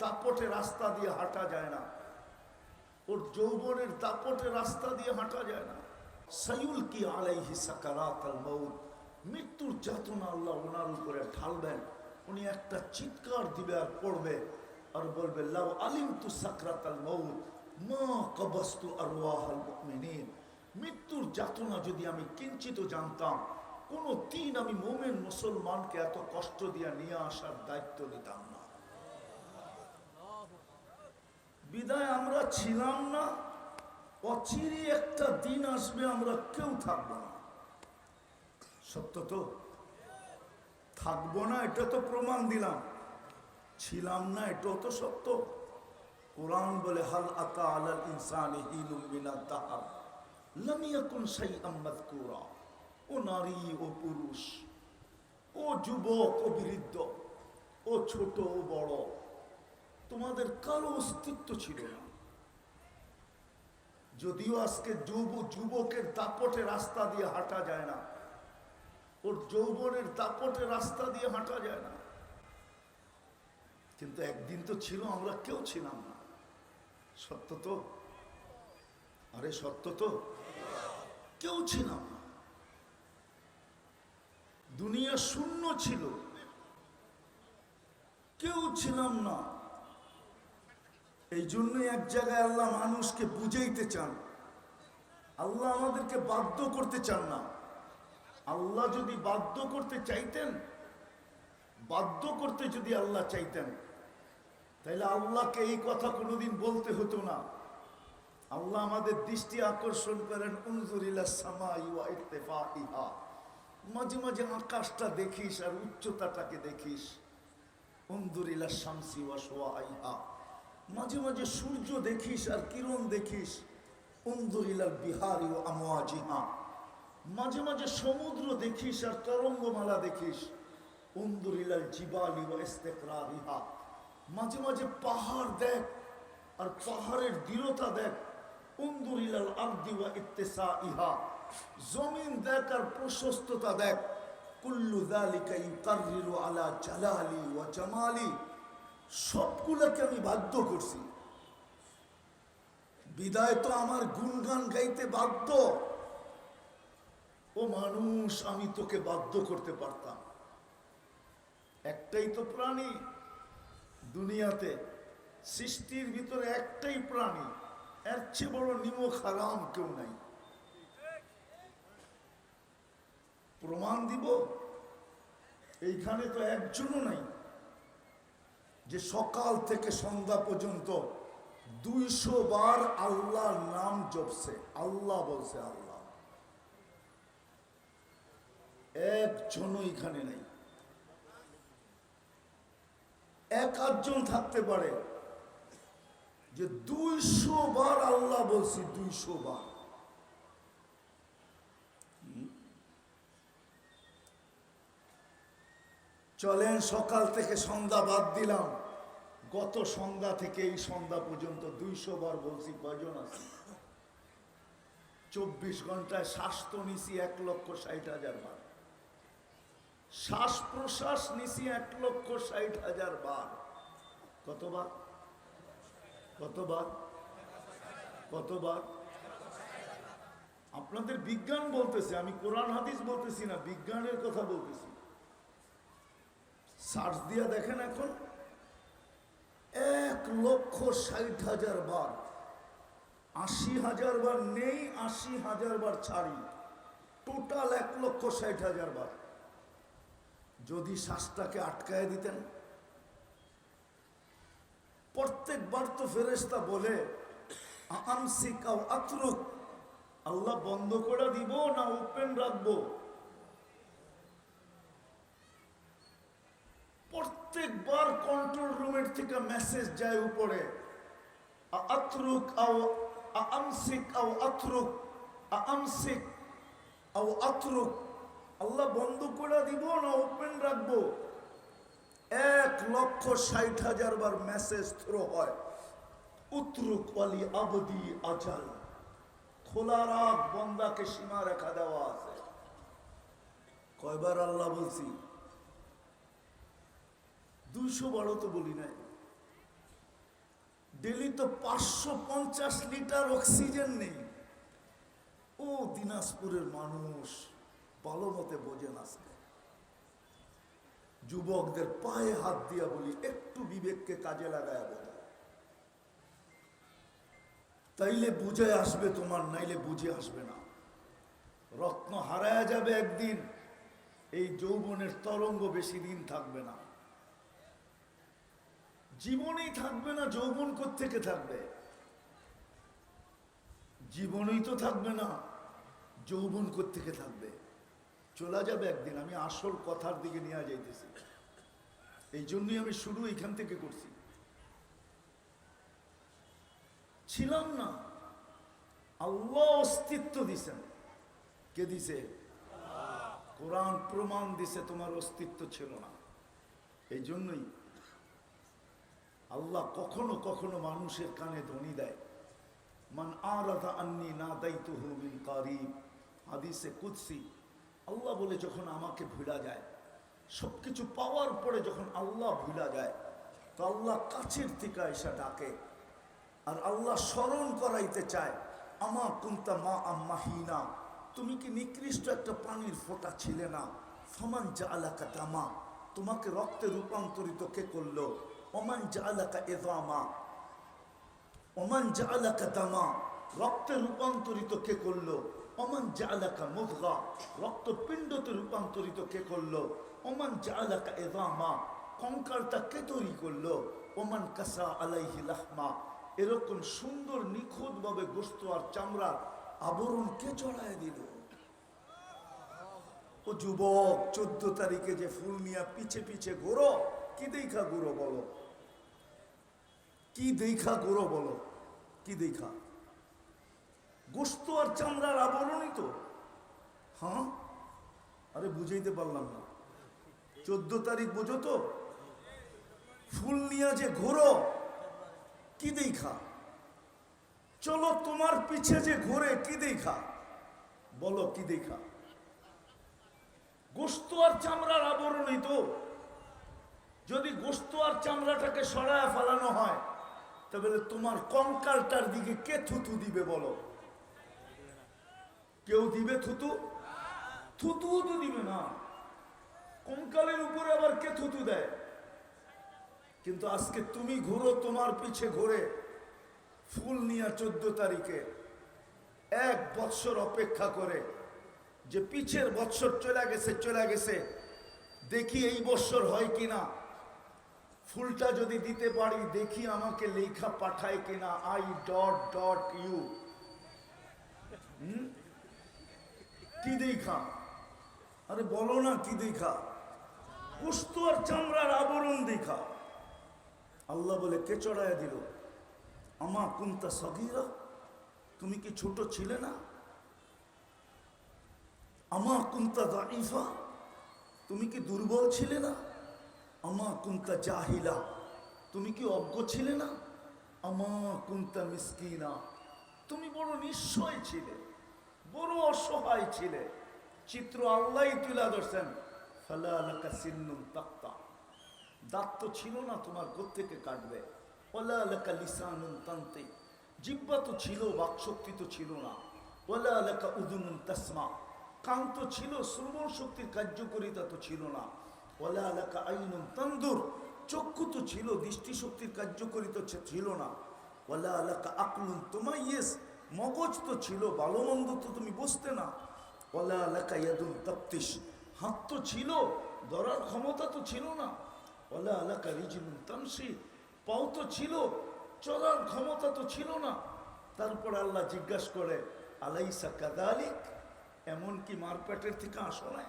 দাপটে রাস্তা দিয়ে হাঁটা যায় না। ওর যৌবনের দাপটে রাস্তা দিয়ে হাঁটা যায় না। সাইউল কি আলাইহি সাকারাত আল মউত। মৃত্যুর যাতনা আল্লাহ ওনার উপরে ঢালবেন। উনি একটা চিৎকার দিবে আর পড়বে আর বলবে, লাউ আলিম তু সাকরাত আল মউত, মা কবস্তু আরওয়াহ আল মুমিনিন। মৃত্যুর যাতনা যদি আমি কিঞ্চিত জানতাম, কোনো দিন আমি মোমেন মুসলমানকে এত কষ্ট দিয়ে নিয়ে আসার দায়িত্ব নিতাম না বিদায় আমরা ছিলাম না, অচিরে একটা দিন আসবে, আমরা কেউ থাকব না। সত্য তো? থাকব না, এটা তো প্রমাণ দিলাম। ছিলাম না, এটাও তো সত্য। কোরআন বলে, হাল আতা আলাল ইনসান দাহার লাম ইয়াকুন ও নারী, ও পুরুষ, ও যুবক, ও বৃদ্ধ, ও ছোট, ও বড় তোমাদের কারও অস্তিত্ব ছিল না। যদিও আজকে যুব যুবকের দাপটে রাস্তা দিয়ে হাঁটা যায় না, ওর যৌবনের দাপটে রাস্তা দিয়ে হাঁটা যায় না। কিন্তু একদিন তো ছিল, আমরা কেউ ছিলাম না। সত্য তো? আরে সত্য তো? কেউ ছিলাম না। দুনিয়া শূন্য ছিল। কেউ ছিলাম না। এই জন্যই এক জায়গায় আল্লাহ মানুষকে বুঝাইতে চান। আল্লাহ আমাদেরকে বাধ্য করতে চান না। আল্লাহ যদি বাধ্য করতে চাইতেন, বাধ্য করতে যদি আল্লাহ চাইতেন তাহলে আল্লাহকে এই কথা কোনোদিন বলতে হতো না। আল্লাহ আমাদের দৃষ্টি আকর্ষণ করেন মাঝে মাঝে আকাশটা দেখিস আর উচ্চতাটাকে দেখিস। উন্দুরিলা শামসি ওয়া সোয়াইহা মাঝে মাঝে সূর্য দেখিস আর কিরণ দেখিস। উন্দুরিলাল বিহারি ও আমোয়াজিহা। মাঝে মাঝে সমুদ্র দেখিস আর তরঙ্গমালা দেখিস। উন্দুরিলাল জিবালি ও ইস্তেকরারিহা। মাঝে মাঝে পাহাড় দেখ আর পাহাড়ের দৃঢ়তা দেখ। উন্দুরিলাল আরদি ওয়া ইত্তেসা ইহা জমিন দেখ আর প্রশস্ততা দেখ। কুল্লু যালিকা ইউকাররিরু আলা জালালি ওয়া জামালি। সবগুলোকে আমি বাধ্য করছি। বিদায় তো আমার গুণগান গাইতে বাধ্য। ও মানুষ, আমি তোকে বাধ্য করতে পারতাম। একটাই তো প্রাণী দুনিয়াতে, সৃষ্টির ভিতরে একটাই প্রাণী। এর চেয়ে বড় নিমক হারাম কেউ নাই। প্রমাণ দিব? এইখানে তো একজনও নাই। যে সকাল থেকে সন্ধ্যা পর্যন্ত দুইশো বার আল্লাহর নাম জপছে। আল্লাহ বলছে, আল্লাহ একজনও এখানে নেই। এক আধজন থাকতে পারে যে দুইশো বার আল্লাহ বলছি, দুইশো বার। চলেন সকাল থেকে সন্ধ্যা বাদ দিলাম। গত সন্ধ্যা থেকে এই সন্ধ্যা পর্যন্ত দুইশো বার বলছি কজন আছে। চব্বিশ ঘন্টায় শ্বাস তো নিছি এক লক্ষ ষাট হাজার বার। শ্বাস প্রশ্বাস নিছি এক লক্ষ ষাট হাজার বার। কতবার? কতবার? কতবার? আপনাদের বিজ্ঞান বলতেছে, আমি কোরআন, হাদিস বলতেছি না, বিজ্ঞানের কথা বলতেছি। সার্চ দিয়া দেখেন এখন। এক লক্ষ ষাট হাজার বার, আশি হাজার বার নেই, আশি হাজার বার ছাড়ি। টোটাল এক লক্ষ ষাট হাজার বার। যদি শ্বাসটাকে আটকায় দিতেন। প্রত্যেকবার তো ফেরেস্তা বলে আতরুক, আল্লাহ বন্ধ করে দিব না ওপেন রাখব। থেকে মেসেজ যায় উপরে। আও আমসিক আও আমসিক আও আল্লাহ বন্ধ করে দিব না ওপেন রাখব। এক লক্ষ ষাট হাজার বার মেসেজ থ্রো হয়। উতরুক আলী আবদি খোলা রাখ বন্দাকে সীমা রেখা দেওয়া আছে। কয়বার আল্লাহ বলছি, দুইশো বারো তো বলি নাই। ডেলি তো পাঁচশো পঞ্চাশ লিটার অক্সিজেন নেই। ও দিনাজপুরের মানুষ ভালো মতে বোঝেন আজকে। যুবকদের পায়ে হাত দিয়া বলি, একটু বিবেককে কাজে লাগায় বোঝা তাইলে বুঝে আসবে তোমার, নাইলে বুঝে আসবে না। রত্ন হারায় যাবে একদিন, এই যৌবনের তরঙ্গ বেশি দিন থাকবে না। জীবনেই থাকবে না, যৌবন থেকে থাকবে? জীবনই তো থাকবে না, যৌবন থেকে থাকবে? চলে যাবে একদিন, আমি আসল কথার দিকে নিয়ে যাইতেছি। এই জন্যই আমি শুরু এখান থেকে করছি। ছিলাম না। আল্লাহ অস্তিত্ব দিছেন। কে দিছে? কোরআন প্রমাণ দিছে, তোমার অস্তিত্ব ছিল না। এই জন্যই আল্লাহ কখনো কখনো মানুষের কানে ধ্বনি দেয়। মান আরাদা আন্নি না দায়িত্ব মিন কারিব। হাদিসে কুৎসি আল্লাহ বলে যখন আমাকে ভুলা যায় সব কিছু পাওয়ার পরে যখন আল্লাহ ভুলা যায়, তো আল্লাহ কাছের থেকে এসে ডাকে, আর আল্লাহ স্মরণ করাইতে চায়, আমা কুন্তা মা আম্মাহিনা, তুমি কি নিকৃষ্ট একটা পানির ফোঁটা ছিলে না? ফমান যা আলাকা দামা, তোমাকে রক্তে রূপান্তরিত কে করল? ওমান জালাকা এদামা ওমান যা আলাকা দামা রক্তে রূপান্তরিত কে করল? ওমান যা আলাকা মুদগা রক্ত পিণ্ডতে রূপান্তরিত কে করল? ওমান যা আলাকা এদামা কঙ্কালটা কে তৈরি করল? ওমান কাসা আলাইহি লাহমা এরকম সুন্দর নিখুঁত ভাবে গোস্ত আর চামড়ার আবরণ কে চড়ায় দিল? ও যুবক, চোদ্দ তারিখে যে ফুল নিয়ে পিছে পিছে ঘোরো কি দেখা ঘুরো বলো? কি দেখা ঘুরো বলো? কি দেখা? গোস্ত আর চামড়ার আবরণই তো। হ্যাঁ? আরে বুঝাইতে পারলাম না। চোদ্দ তারিখ বোঝো তো? ফুল নিয়ে যে ঘোরো, কি দেখা? চলো তোমার পিছে যে ঘোরে, কি দেখা? বলো, কি দেখা? গোস্ত আর চামড়ার আবরণই তো। যদি গোস্ত আর চামড়াটাকে সরায় ফেলানো হয় তবে তোমার কঙ্কালটার দিকে কে থুতু দিবে বলো? কেউ দিবে থুতু? থুতু তো দিবে না। কঙ্কালের উপরে আবার কে থুতু দেয়? কিন্তু আজকে তুমি ঘুরো তোমার পিছে ঘুরে, ফুল নিয়ে চোদ্দ তারিখে, এক বৎসর অপেক্ষা করে, যে পিছের বৎসর চলে গেছে চলে গেছে, দেখি এই বৎসর হয় কিনা। ফুলটা যদি দিতে পারি, দেখি আমাকে লেখা পাঠায় কিনা। আই ডট ডট ইউ কি দেখা? আরে বলো না কি দেখা? পুস্ত আর চামড়ার আবরণ দেখা। আল্লাহ বলে, কে চড়াইয়া দিল? আমা কুন্তা সগিরা? তুমি কি ছোট ছিলে না? আমা কুন্তা দাইফা তুমি কি দুর্বল ছিলে না? আমা কুন্তা জাহিলা তুমি কি অজ্ঞ ছিলে না আমা কুন্তা মিসকিনা তুমি বড় নিশ্চয় ছিলে বড় অসহায় ছিলে চিত্র আল্লাহ তুলা ধরছেন তাক্তা দাঁত তো ছিল না তোমার থেকে কাটবে লেখা লিসানুন জিব্বা তো ছিল বাকশক্তি তো ছিল না ওলা লেখা উদুনুন তাসমা কান তো ছিল শ্রবণ শক্তির কার্যকরিতা তো ছিল না তন্দুর চক্ষু তো ছিল, দৃষ্টিশক্তির কার্যকরিতা ছিল না। ওলা লেখা আকলুন তোমার ইয়েস মগজ তো ছিল ভালো মন্দ তো তুমি বুঝতে না। ওলা লেখা ইয়াদুন তপ্তিস হাত তো ছিল, ধরার ক্ষমতা তো ছিল না। ওলা আলাকা রিজিমুন তামসি। পাও তো ছিল চলার ক্ষমতা তো ছিল না। তারপর আল্লাহ জিজ্ঞাসা করে, আলাইসা কাদালিক? এমন কি মারপেটের থেকে আসো নাই?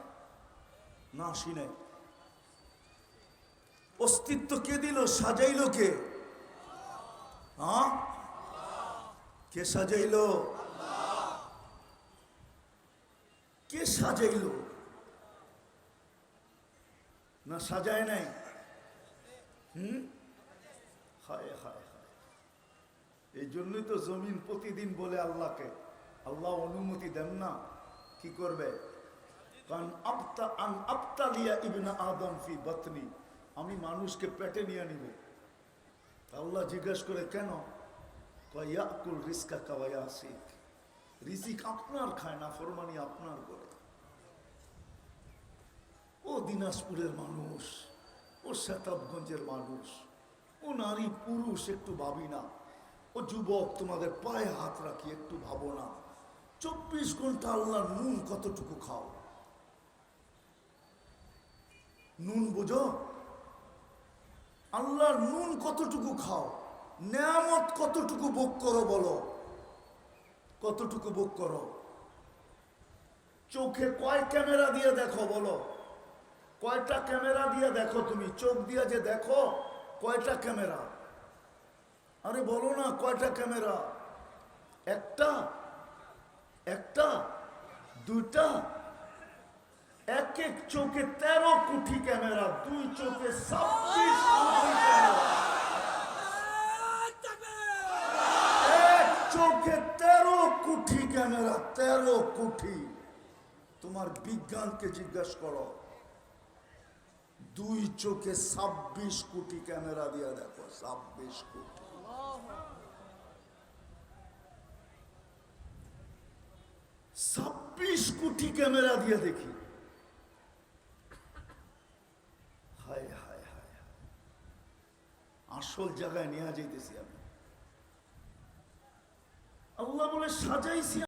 না আসি নাই। অস্তিত্ব কে দিল? সাজাইলো কে? হ্যাঁ? কে সাজাইলো? কে সাজাইলো? না সাজায় নাই? হুম? হায় হায় হায়। এই জন্যই তো জমিন প্রতিদিন বলে আল্লাহকে। আল্লাহ অনুমতি দেন না। কি করবে? কারণ আপতা আন আপতালিয়া ইবনা আদম ফি বতনি। আমি মানুষকে পেটে নিয়ে নিব। আল্লাহ জিজ্ঞেস করে, কেন? কয়াকুল রিস্কা কাওয়ায়া শিখ রিজিক আপনার খায় না, ফরমানি আপনার করে। ও দিনাজপুরের মানুষ, ও শেতাবগঞ্জের মানুষ, ও নারী পুরুষ একটু ভাবি না, ও যুবক তোমাদের পায়ে হাত রাখি, একটু ভাবো না। চব্বিশ ঘণ্টা আল্লাহ নুন কতটুকু খাও? নুন বুঝো? আল্লাহর নুন কতটুকু খাও, নেয়ামত কতটুকু ভোগ করো বলো। কতটুকু ভোগ করো। চোখে কয় ক্যামেরা দিয়ে দেখো বলো। কয়টা ক্যামেরা দিয়ে দেখো তুমি? চোখ দিয়ে যে দেখো, কয়টা ক্যামেরা? আরে বলো না, কয়টা ক্যামেরা? একটা একটা, দুইটা এক এক চোখে তেরো কোটি ক্যামেরা, দুই চোখে ছাব্বিশ এক চোখে তেরো কোটি ক্যামেরা, তেরো কোটি তোমার বিজ্ঞানকে জিজ্ঞাসা করো। দুই চোখে ছাব্বিশ কোটি ক্যামেরা দিয়ে দেখো, ছাব্বিশ কোটি ছাব্বিশ কোটি ক্যামেরা দিয়ে দেখি হায় হায় হায় হায়। আসল জায়গায় নেওয়া যাইতেছি আমি। আল্লাহ বলে সাজাইছি